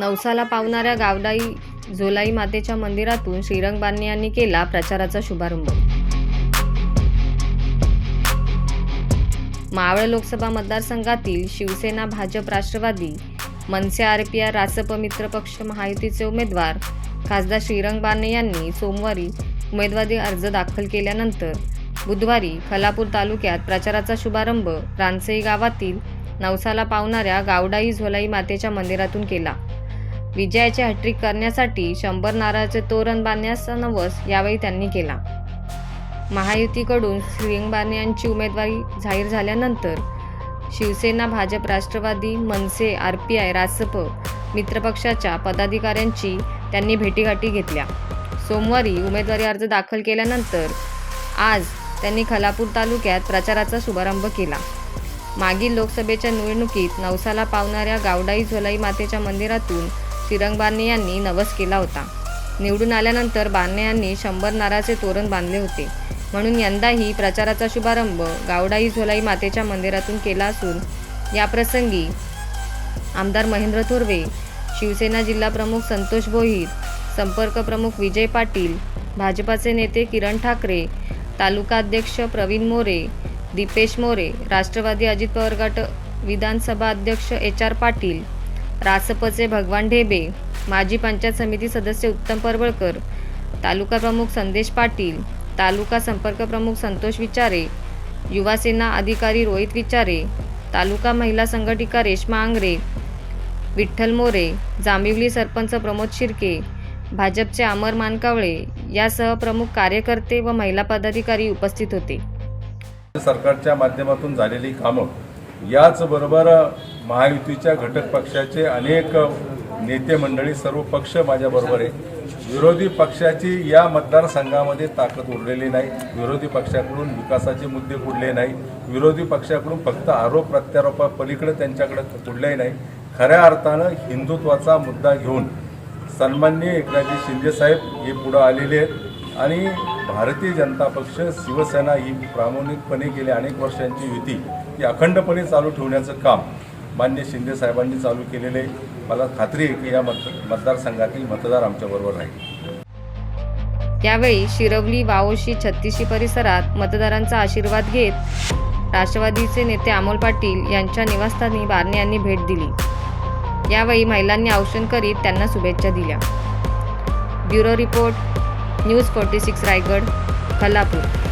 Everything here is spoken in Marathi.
नवसाला पावणाऱ्या गावडाई झोलाई मातेच्या मंदिरातून श्रीरंग बारणे यांनी केला प्रचाराचा शुभारंभ. मावळ लोकसभा मतदारसंघातील शिवसेना भाजप राष्ट्रवादी मनसे आरपीआर रासप मित्र पक्ष महायुतीचे उमेदवार खासदार श्रीरंग बारणे यांनी सोमवारी उमेदवारी अर्ज दाखल केल्यानंतर बुधवारी खलापूर तालुक्यात प्रचाराचा शुभारंभ रानसई गावातील नवसाला पावणाऱ्या गावडाई झोलाई मातेच्या मंदिरातून केला. विजयाचे हॅट्रिक करण्यासाठी शंभर नारळाचे तोरण बांधण्याचा नवस यावेळी त्यांनी केला. महायुतीकडून श्रींगबाने यांची उमेदवारी जाहीर झाल्यानंतर Shiv Sena Bhajap Rashtravadi Manse R P I Rasap मित्रपक्षाच्या पदाधिकाऱ्यांची त्यांनी भेटीगाठी घेतल्या. सोमवारी उमेदवारी अर्ज दाखल केल्यानंतर आज त्यांनी खलापूर तालुक्यात प्रचाराचा शुभारंभ केला. मागील लोकसभेच्या निवडणुकीत नवसाला पावणाऱ्या गावडाई झोलाई मातेच्या मंदिरातून तिरंग बारणे यांनी नवस केला होता. निवडून आल्यानंतर बारणे यांनी शंभर नाराचे तोरण बांधले होते. म्हणून यंदाही प्रचाराचा शुभारंभ गावडाई झोलाई मातेच्या मंदिरातून केला असून याप्रसंगी आमदार महेंद्र थोरवे शिवसेना जिल्हा प्रमुख संतोष भोईर संपर्क प्रमुख विजय पाटील भाजपाचे नेते किरण ठाकरे तालुका अध्यक्ष प्रवीण मोरे दीपेश मोरे राष्ट्रवादी अजित पवार गट विधानसभा अध्यक्ष एच आर पाटील रासपचे भगवान ढेबे माजी पंचायत समिती सदस्य उत्तम परवळकर तालुका प्रमुख संदेश पाटील तालुका संपर्क प्रमुख संतोष विचारे युवासेना अधिकारी रोहित विचारे तालुका महिला संघटिका रेश्मा आंग्रे विठ्ठल मोरे जांबिवली सरपंच प्रमोद शिर्के भाजपचे अमर मानकावळे यासह प्रमुख कार्यकर्ते व महिला पदाधिकारी उपस्थित होते. सरकारच्या माध्यमातून झालेली कामं याचबरोबर महायुतीच्या घटक पक्षाचे अनेक नेते मंडळी सर्व पक्ष माझ्याबरोबर आहे विरोधी पक्षाची या मतदारसंघामध्ये ताकद उरलेली नाही. विरोधी पक्षाकडून विकासाचे मुद्दे पुढले नाही. विरोधी पक्षाकडून फक्त आरोप प्रत्यारोपापलीकडे त्यांच्याकडे कुठल्याही नाही. खऱ्या अर्थानं हिंदुत्वाचा मुद्दा घेऊन सन्माननीय एकनाथजी शिंदेसाहेब हे पुढं आलेले आहेत. आणि भारतीय जनता पक्ष शिवसेना ही प्रामाणिकपणे गेल्या अनेक वर्षांची युती ही अखंडपणे चालू ठेवण्याचं काम मान्य शिंदे साहेबांनी चालू केलेले. मला खात्री आहे की या मत मतदारसंघातील मतदार आमच्याबरोबर राहील. यावेळी शिरवली वावोशी छत्तीशी परिसरात मतदारांचा आशीर्वाद घेत राष्ट्रवादीचे नेते अमोल पाटील यांच्या निवासस्थानी बारणे यांनी भेट दिली. यावेळी महिलांनी औषण करीत त्यांना शुभेच्छा दिल्या. Bureau report news forty six Raigad Khalapur